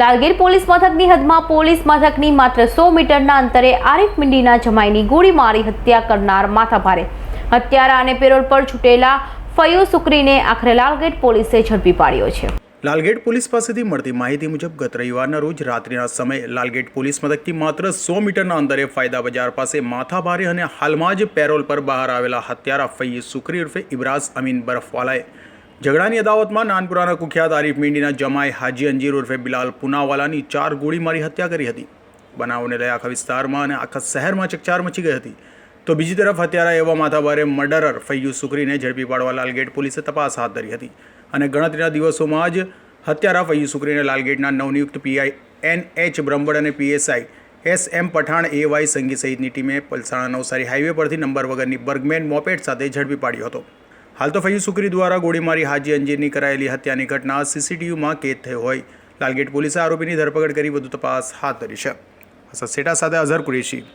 લાલગીર police મથકની હદમાં police મથકની માત્ર સો મીટરના અંતરે આરિફ મિંડીના જમાઈની ગોળી મારી હત્યા કરનાર માથાભારે. હત્યારા અને પેરોલ પર છૂટેલા ફયો સુકરીને આખરે લાલગેટ પોલીસે ઝડપી પાડ્યો છે. લાલગેટ પોલીસ પાસેથી મળતી માહિતી મુજબ ગત રવિવારના રોજ રાત્રિના સમયે લાલગેટ પોલીસ મથકથી માત્ર સો મીટરના અંતરે ફાયદા બજાર પાસે માથાભારે અને હાલમાં જ પેરોલ પર બહાર આવેલા હત્યારા ફૈયે સુકરી ઉર્ફે ઇબ્રાઝ અમીન બરફવાલાએ ઝઘડાની અદાવતમાં નાનપુરાના કુખ્યાત આરીફ મીંડીના જમાઈ હાજી અંજીર ઉર્ફે બિલાલ પુનાવાલાની ચાર ગોળી મારી હત્યા કરી હતી. બનાવને લઈ આખા વિસ્તારમાં અને આખા શહેરમાં ચકચાર મચી ગઈ હતી. તો બીજી તરફ હત્યારા એવા માથાભારે મર્ડરર ફૈયુ સુકરીને ઝડપી પાડવા લાલગેટ પોલીસે તપાસ હાથ ધરી હતી. અને ગણતરીના દિવસોમાં જ હત્યારા ફૈયુ સુકરીને લાલગેટના નવનિયુક્ત પીઆઈ એન એચ બ્રહ્મડ અને PSI S M Pathan A Y Sangi સહિતની ટીમે પલસાણા નવસારી હાઈવે પરથી નંબર વગરની બર્ગમેન મોપેટ સાથે ઝડપી પાડ્યો હતો. હાલ તો ફૈયુ સુકરી દ્વારા ગોળીમારી હાજી અંજીરની કરાયેલી હત્યાની ઘટના સીસીટીવીમાં કેદ થઈ હોય. લાલગેટ પોલીસે આરોપીની ધરપકડ કરી વધુ તપાસ હાથ ધરી છે. સસેટા સાથે અઝહર કુરેશી.